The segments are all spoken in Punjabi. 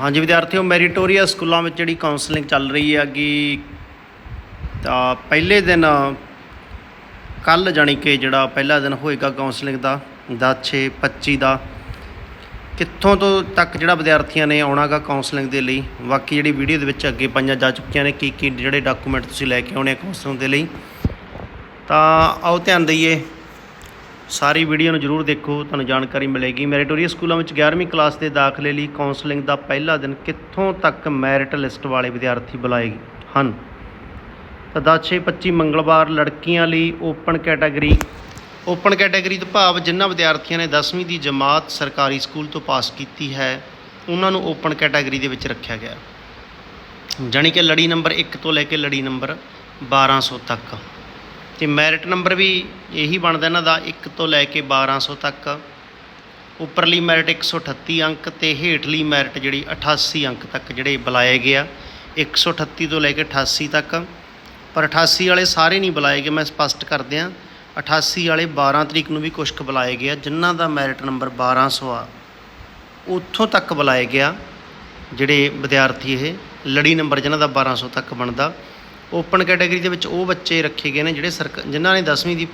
ਹਾਂਜੀ, ਵਿਦਿਆਰਥੀਓ ਮੈਰੀਟੋਰੀਅਸ ਸਕੂਲਾਂ ਵਿੱਚ ਜਿਹੜੀ ਕਾਉਂਸਲਿੰਗ ਚੱਲ ਰਹੀ ਹੈਗੀ ਤਾਂ ਪਹਿਲੇ ਦਿਨ ਕੱਲ ਜਾਣੀ ਕਿ ਜਿਹੜਾ ਪਹਿਲਾ ਦਿਨ ਹੋਏਗਾ ਕਾਉਂਸਲਿੰਗ ਦਾ 10 6 25 ਦਾ, ਕਿੱਥੋਂ ਤੋਂ ਤੱਕ ਜਿਹੜਾ ਵਿਦਿਆਰਥੀਆਂ ਨੇ ਆਉਣਾਗਾ ਕਾਉਂਸਲਿੰਗ ਦੇ ਲਈ, ਬਾਕੀ ਜਿਹੜੀ ਵੀਡੀਓ ਦੇ ਵਿੱਚ ਅੱਗੇ ਪਾਈਆਂ ਜਾ ਚੁੱਕੀਆਂ ਨੇ ਕੀ ਕੀ ਜਿਹੜੇ ਡਾਕੂਮੈਂਟ ਤੁਸੀਂ ਲੈ ਕੇ ਆਉਣੇ ਆ ਕਾਉਂਸਲਿੰਗ ਦੇ ਲਈ। ਤਾਂ ਆਓ ਧਿਆਨ ਦਈਏ। ਸਾਰੀ ਵੀਡੀਓ ਨੂੰ ਜਰੂਰ ਦੇਖੋ, ਤੁਹਾਨੂੰ ਜਾਣਕਾਰੀ ਮਿਲੇਗੀ। ਮੈਰਿਟੋਰੀਅਸ ਸਕੂਲਾਂ ਵਿੱਚ 11ਵੀਂ ਕਲਾਸ ਦੇ ਦਾਖਲੇ ਲਈ ਕਾਉਂਸਲਿੰਗ ਦਾ ਪਹਿਲਾ ਦਿਨ ਕਿੱਥੋਂ ਤੱਕ ਮੈਰਿਟ ਲਿਸਟ ਵਾਲੇ ਵਿਦਿਆਰਥੀ ਬੁਲਾਏ ਹਨ? ਤਾਂ 10/6/25 ਮੰਗਲਵਾਰ ਲੜਕੀਆਂ ਲਈ ਓਪਨ ਕੈਟਾਗਰੀ। ਓਪਨ ਕੈਟਾਗਰੀ ਤੋਂ ਭਾਵ ਜਿਨ੍ਹਾਂ ਵਿਦਿਆਰਥੀਆਂ ਨੇ 10ਵੀਂ ਦੀ ਜਮਾਤ ਸਰਕਾਰੀ ਸਕੂਲ ਤੋਂ ਪਾਸ ਕੀਤੀ ਹੈ, ਉਹਨਾਂ ਨੂੰ ਓਪਨ ਕੈਟਾਗਰੀ ਦੇ ਵਿੱਚ ਰੱਖਿਆ ਗਿਆ। ਜਾਣੀ ਕਿ ਲੜੀ ਨੰਬਰ 1 ਤੋਂ ਲੈ ਕੇ ਲੜੀ ਨੰਬਰ 1200 ਤੱਕ। ਤੇ ਮੈਰਿਟ ਨੰਬਰ ਵੀ ਇਹੀ ਬਣਦਾ ਇਹਨਾਂ ਦਾ 1 ਤੋਂ ਲੈ ਕੇ 1200 ਤੱਕ। ਉੱਪਰਲੀ ਮੈਰਿਟ 138 ਅੰਕ ਤੇ ਹੇਠਲੀ ਮੈਰਿਟ ਜਿਹੜੀ 88 ਅੰਕ ਤੱਕ ਜਿਹੜੇ ਬੁਲਾਏ ਗਏ ਆ 138 ਤੋਂ ਲੈ ਕੇ 88 ਤੱਕ। ਪਰ 88 ਵਾਲੇ ਸਾਰੇ ਨਹੀਂ ਬੁਲਾਏ ਗਏ, ਮੈਂ ਸਪਸ਼ਟ ਕਰ ਦਿਆਂ 88 ਵਾਲੇ 12 ਤਰੀਕ ਨੂੰ ਵੀ ਕੁਝ ਕੁ ਬੁਲਾਏ ਗਿਆ ਜਿਨ੍ਹਾਂ ਦਾ ਮੈਰਿਟ ਨੰਬਰ 1200 ਆ, ਉੱਥੋਂ ਤੱਕ ਬੁਲਾਏ ਗਿਆ ਜਿਹੜੇ ਵਿਦਿਆਰਥੀ ਇਹ, ਲੜੀ ਨੰਬਰ ਜਿਨ੍ਹਾਂ ਦਾ 1200 ਤੱਕ ਬਣਦਾ। ਓਪਨ ਕੈਟਾਗਰੀ ਦੇ ਵਿੱਚ ਉਹ ਬੱਚੇ ਰੱਖੇ ਗਏ ਨੇ ਜਿਹੜੇ ਸਰਕ, ਜਿਨ੍ਹਾਂ ਨੇ 10ਵੀਂ ਦੀ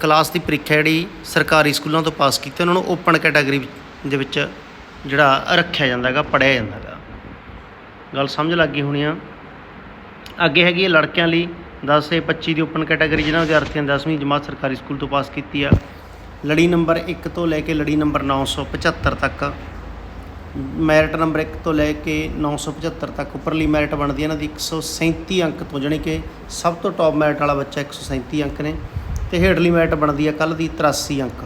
ਕਲਾਸ ਦੀ ਪ੍ਰੀਖਿਆ ਜਿਹੜੀ ਸਰਕਾਰੀ ਸਕੂਲਾਂ ਤੋਂ ਪਾਸ ਕੀਤੀ, ਉਹਨਾਂ ਨੂੰ ਓਪਨ ਕੈਟਾਗਰੀ ਦੇ ਵਿੱਚ ਜਿਹੜਾ ਰੱਖਿਆ ਜਾਂਦਾ ਹੈਗਾ ਪੜਿਆ ਜਾਂਦਾ ਹੈਗਾ। ਗੱਲ ਸਮਝ ਲੱਗ ਗਈ ਹੋਣੀ ਆ? ਅੱਗੇ ਹੈਗੀ ਹੈ ਲੜਕਿਆਂ ਲਈ 10 ਤੇ 25 ਦੀ ਓਪਨ ਕੈਟਾਗਰੀ ਜਿਨ੍ਹਾਂ ਵਿਦਿਆਰਥੀਆਂ ਨੇ 10ਵੀਂ ਜਮਾਤ ਸਰਕਾਰੀ ਸਕੂਲ ਤੋਂ ਪਾਸ ਕੀਤੀ ਆ। ਲੜੀ ਨੰਬਰ 1 ਤੋਂ ਲੈ ਕੇ ਲੜੀ ਨੰਬਰ 975 ਤੱਕ ਮੈਰਿਟ ਨੰਬਰ 1 ਤੋਂ ਲੈ ਕੇ 975 ਤੱਕ ਉੱਪਰਲੀ ਮੈਰਿਟ ਬਣਦੀ ਹੈ। ਇਹਨਾਂ ਦੀ 137 ਅੰਕ ਤੋਂ, ਜਾਣੀ ਕਿ ਸਭ ਤੋਂ ਟੌਪ ਮੈਰਿਟ ਵਾਲਾ ਬੱਚਾ 137 ਅੰਕ ਨੇ ਤੇ ਹੇਠਲੀ ਮੈਰਿਟ ਬਣਦੀ ਹੈ ਕੱਲ ਦੀ 83 ਅੰਕ।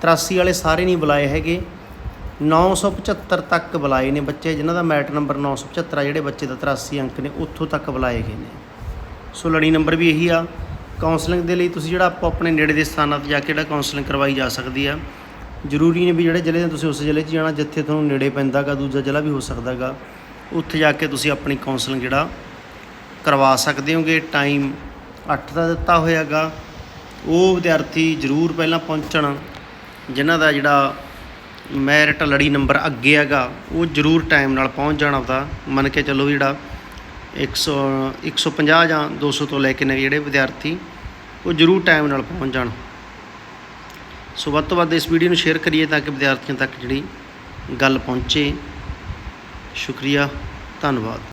83 ਵਾਲੇ ਸਾਰੇ ਨਹੀਂ ਬੁਲਾਏ ਹੈਗੇ। 975 ਤੱਕ ਬੁਲਾਏ ਨੇ ਬੱਚੇ, ਜਿਨ੍ਹਾਂ ਦਾ ਮੈਰਿਟ ਨੰਬਰ 975 ਆ, ਜਿਹੜੇ ਬੱਚੇ ਦਾ 83 ਅੰਕ ਨੇ, ਉੱਥੋਂ ਤੱਕ ਬੁਲਾਏ ਗਏ ਨੇ। ਸੋ ਲੜੀ ਨੰਬਰ ਵੀ ਇਹੀ ਆ। ਕਾਉਂਸਲਿੰਗ ਦੇ ਲਈ ਤੁਸੀਂ ਜਿਹੜਾ ਆਪੋ ਆਪਣੇ ਨੇੜੇ ਦੇ ਸਥਾਨਾਂ 'ਤੇ ਜਾ ਕੇ ਜਿਹੜਾ ਕਾਉਂਸਲਿੰਗ ਕਰਵਾਈ ਜਾ ਸਕਦੀ ਆ ਜ਼ਰੂਰੀ ਨਹੀਂ ਵੀ ਜਿਹੜੇ ਜ਼ਿਲ੍ਹੇ ਦੇ ਤੁਸੀਂ ਉਸ ਜ਼ਿਲ੍ਹੇ 'ਚ ਜਾਣਾ, ਜਿੱਥੇ ਤੁਹਾਨੂੰ ਨੇੜੇ ਪੈਂਦਾਗਾ ਦੂਜਾ ਜ਼ਿਲ੍ਹਾ ਵੀ ਹੋ ਸਕਦਾਗਾ ਉੱਥੇ ਜਾ ਕੇ ਤੁਸੀਂ ਆਪਣੀ ਕਾਉਂਸਲਿੰਗ ਜਿਹੜਾ ਕਰਵਾ ਸਕਦੇ ਹੋਗੇ। ਟਾਈਮ 8 ਦਾ ਦਿੱਤਾ ਹੋਇਆਗਾ ਉਹ ਵਿਦਿਆਰਥੀ ਜ਼ਰੂਰ ਪਹਿਲਾਂ ਪਹੁੰਚਣ। ਜਿਨ੍ਹਾਂ ਦਾ ਜਿਹੜਾ ਮੈਰਿਟ ਲੜੀ ਨੰਬਰ ਅੱਗੇ ਹੈਗਾ, ਉਹ ਜ਼ਰੂਰ ਟਾਈਮ ਨਾਲ ਪਹੁੰਚ ਜਾਣਾ ਆਪਦਾ। ਮੰਨ ਕੇ ਚੱਲੋ ਵੀ ਜਿਹੜਾ 100 150 ਜਾਂ 200 ਤੋਂ ਲੈ ਕੇ ਨੇ ਜਿਹੜੇ ਵਿਦਿਆਰਥੀ, ਉਹ ਜ਼ਰੂਰ ਟਾਈਮ ਨਾਲ ਪਹੁੰਚ ਜਾਣ। ਸੋ ਵੱਧ ਤੋਂ ਵੱਧ ਇਸ ਵੀਡੀਓ ਨੂੰ ਸ਼ੇਅਰ ਕਰੀਏ ਤਾਂ ਕਿ ਵਿਦਿਆਰਥੀਆਂ ਤੱਕ ਜਿਹੜੀ ਗੱਲ ਪਹੁੰਚੇ। ਸ਼ੁਕਰੀਆ, ਧੰਨਵਾਦ।